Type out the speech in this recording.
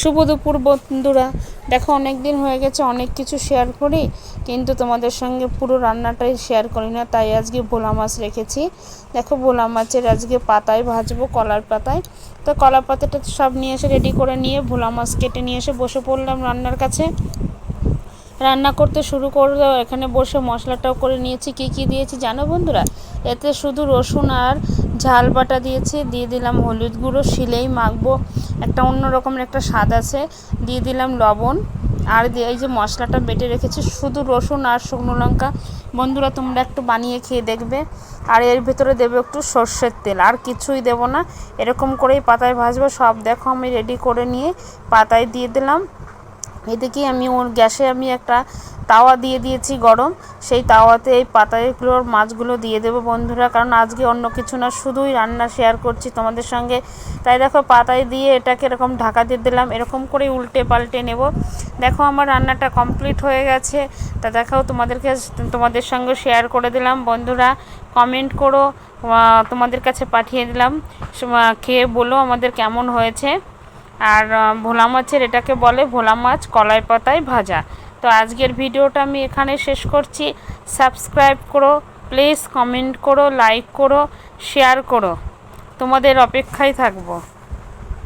শুভ দুপুর বন্ধুরা। দেখো অনেক দিন হয়ে গেছে, অনেক কিছু শেয়ার করি, কিন্তু তোমাদের সঙ্গে পুরো রান্নাটাই শেয়ার করি না, তাই আজকে ভোলা মাছ রেখেছি। দেখো, ভোলা মাছের আজকে পাতায় ভাজবো, কলার পাতায়। তো কলা পাতাটা সব নিয়ে এসে রেডি করে নিয়ে, ভোলা মাছ কেটে নিয়ে এসে বসে পড়লাম রান্নার কাছে। রান্না করতে শুরু করল, এখানে বসে মশলাটাও করে নিয়েছি, কি কি দিয়েছি জানো বন্ধুরা? এতে শুধু রসুন আর ঝাল বাটা দিয়েছি, দিয়ে দিলাম হলুদ গুঁড়ো, শিলেই মাখবো। একটা অন্য রকমের একটা স্বাদ আছে। দিয়ে দিলাম লবণ। আর দিয়ে এই যে মশলাটা বেটে রেখেছি, শুধু রসুন আর শুকনো লঙ্কা। বন্ধুরা, তোমরা একটু বানিয়ে খেয়ে দেখবে। আর এর ভেতরে দেবে একটু সর্ষের তেল। আর কিছুই দেব না। এরকম করেই পাতায় ভাজবো। সব দেখো, আমি রেডি করে নিয়ে পাতায় দিয়ে দিলাম। এদিকে আমি ওর গ্যাসে আমি একটা তাওয়া দিয়ে দিয়েছি গরম। সেই তাওয়াতে এই পাতাগুলোর মাছগুলো দিয়ে দেবো বন্ধুরা, কারণ আজকে অন্য কিছু না, শুধুই রান্না শেয়ার করছি তোমাদের সঙ্গে। তাই দেখো, পাতায় দিয়ে এটাকে এরকম ঢাকা দিয়ে দিলাম, এরকম করে উল্টে পাল্টে নেব। দেখো, আমার রান্নাটা কমপ্লিট হয়ে গেছে। তা দেখাও, তোমাদেরকে, তোমাদের সঙ্গে শেয়ার করে দিলাম। বন্ধুরা কমেন্ট করো তোমাদের কাছে পাঠিয়ে দিলাম। খেয়ে বলো আমাদের কেমন হয়েছে। আর ভোলা মাছের এটাকে বলে ভোলা মাছ কলাই পাতায় ভাজা। তো আজকের ভিডিওটা আমি এখানে শেষ করছি। সাবস্ক্রাইব করো, প্লিজ কমেন্ট করো, লাইক করো, শেয়ার করো। তোমাদের অপেক্ষায় থাকব।